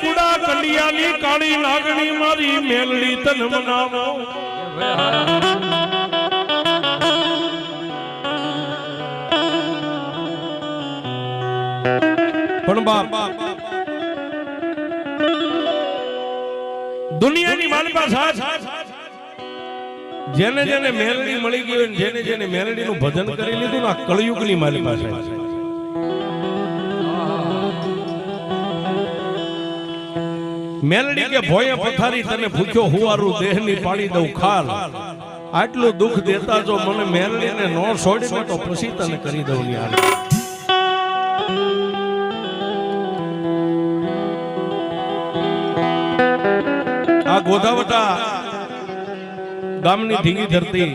દરિયાની કાળી લાગણી મારી મેલડી તન મનાવો. દુનિયાની માલપા સાથ જેને જેને મેલડી મળી ગઈ જેને જેને મેલડીનું ભજન કરી લીધું આ કળયુગની મારી પાસે મેલડી કે ભોય પથારી તને ભૂખ્યો હુવારું દેહની પાડી દઉં ખાલ. આટલું દુઃખ દેતા જો મને મેલડીને નો છોડીને તો પછી તને કરી દઉં યાર આ ગોધાવટા ગામની ધીંગી ધરતી.